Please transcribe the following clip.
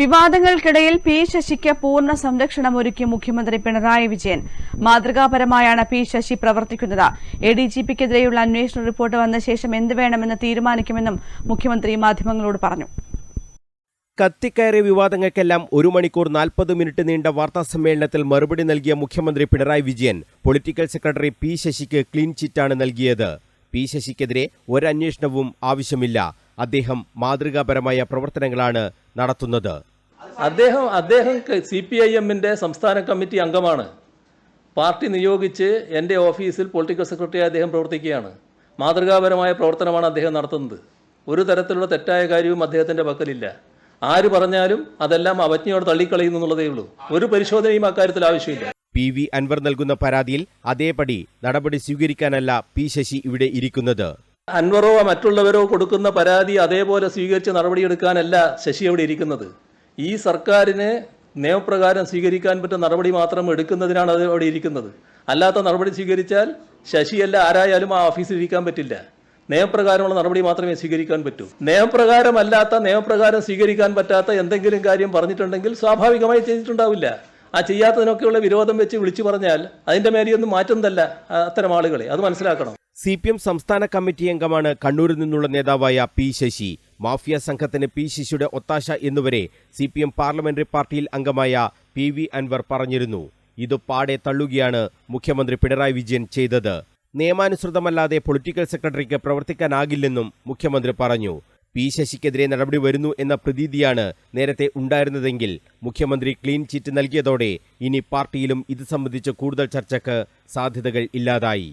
വിവാദങ്ങൾക്കിടയിൽ P ശശിക്ക് പൂർണ സംരക്ഷണം ഒരുക്കി മുഖ്യമന്ത്രി പിണറായി വിജയൻ. മാതൃകാപരമായാണ് പി ശശി പ്രവർത്തിക്കുന്നത്. എ ഡി ജി പിക്കെതിരെയുള്ള അന്വേഷണ റിപ്പോർട്ട് വന്ന ശേഷം എന്ത് വേണമെന്ന് തീരുമാനിക്കുമെന്നും മുഖ്യമന്ത്രി മാധ്യമങ്ങളോട് പറഞ്ഞു. കത്തിക്കയറിയ വിവാദങ്ങൾക്കെല്ലാം ഒരു മണിക്കൂർ നാൽപ്പത് മിനിറ്റ് നീണ്ട വാർത്താ സമ്മേളനത്തിൽ മറുപടി നൽകിയ മുഖ്യമന്ത്രി Pinarayi Vijayan political secretary P ശശിക്ക് clean ചിറ്റാണ് നൽകിയത്. പി ശശിക്കെതിരെ ഒരന്വേഷണവും ആവശ്യമില്ല. അദ്ദേഹം മാതൃകാപരമായ പ്രവർത്തനങ്ങളാണ് നടത്തുന്നത്. അദ്ദേഹം അദ്ദേഹം സി പി ഐ എമ്മിന്റെ സംസ്ഥാന കമ്മിറ്റി അംഗമാണ്. പാർട്ടി നിയോഗിച്ച് എന്റെ ഓഫീസിൽ പൊളിറ്റിക്കൽ സെക്രട്ടറി അദ്ദേഹം പ്രവർത്തിക്കുകയാണ്. മാതൃകാപരമായ പ്രവർത്തനമാണ് അദ്ദേഹം നടത്തുന്നത്. ഒരു തരത്തിലുള്ള തെറ്റായ കാര്യവും അദ്ദേഹത്തിന്റെ പക്കലില്ല. ആര് പറഞ്ഞാലും അതെല്ലാം അവജ്ഞയോട് തള്ളിക്കളയുന്നു എന്നുള്ളതേ ഉള്ളൂ. ഒരു പരിശോധനയും അക്കാര്യത്തിൽ ആവശ്യമില്ല. പി വി അൻവർ നൽകുന്ന പരാതിയിൽ അതേപടി നടപടി സ്വീകരിക്കാനല്ല പി ശശി ഇവിടെ ഇരിക്കുന്നത്. അൻവറോ മറ്റുള്ളവരോ കൊടുക്കുന്ന പരാതി അതേപോലെ സ്വീകരിച്ച് നടപടിയെടുക്കാനല്ല ശശി അവിടെ ഇരിക്കുന്നത്. ഈ സർക്കാരിന് നിയമപ്രകാരം സ്വീകരിക്കാൻ പറ്റുന്ന നടപടി മാത്രം എടുക്കുന്നതിനാണ് അത് അവിടെ ഇരിക്കുന്നത്. അല്ലാത്ത നടപടി സ്വീകരിച്ചാൽ ശശിയല്ല ആരായാലും ആ ഓഫീസിൽ ഇരിക്കാൻ പറ്റില്ല. നിയമപ്രകാരമുള്ള നടപടി മാത്രമേ സ്വീകരിക്കാൻ പറ്റൂ. നിയമപ്രകാരമല്ലാത്ത നിയമപ്രകാരം സ്വീകരിക്കാൻ പറ്റാത്ത എന്തെങ്കിലും കാര്യം പറഞ്ഞിട്ടുണ്ടെങ്കിൽ സ്വാഭാവികമായി ചെയ്തിട്ടുണ്ടാവില്ല. ആ ചെയ്യാത്തതിനൊക്കെയുള്ള വിരോധം വെച്ച് വിളിച്ചു പറഞ്ഞാൽ അതിന്റെ മേലെയൊന്നും മാറ്റുന്നതല്ല അത്തരം ആളുകളെ. അത് മനസ്സിലാക്കണം. സി പി എം സംസ്ഥാന കമ്മിറ്റി അംഗമാണ് കണ്ണൂരിൽ നിന്നുള്ള നേതാവായ പി ശശി. മാഫിയ സംഘത്തിന് പി ശശിയുടെ ഒത്താശ എന്നുവരെ സി പി എം പാർലമെന്ററി പാർട്ടിയിൽ അംഗമായ പി വി അൻവർ പറഞ്ഞിരുന്നു. ഇത് പാടെ തള്ളുകയാണ് മുഖ്യമന്ത്രി പിണറായി വിജയൻ ചെയ്തത്. നിയമാനുസൃതമല്ലാതെ പൊളിറ്റിക്കൽ സെക്രട്ടറിക്ക് പ്രവർത്തിക്കാനാകില്ലെന്നും മുഖ്യമന്ത്രി പറഞ്ഞു. പി ശശിക്കെതിരെ നടപടി വരുന്നു എന്ന പ്രതീതിയാണ് നേരത്തെ ഉണ്ടായിരുന്നതെങ്കിൽ മുഖ്യമന്ത്രി ക്ലീൻ ചിറ്റ് നൽകിയതോടെ ഇനി പാർട്ടിയിലും ഇത് സംബന്ധിച്ച് കൂടുതൽ ചർച്ചയ്ക്ക് സാധ്യതകൾ ഇല്ലാതായി.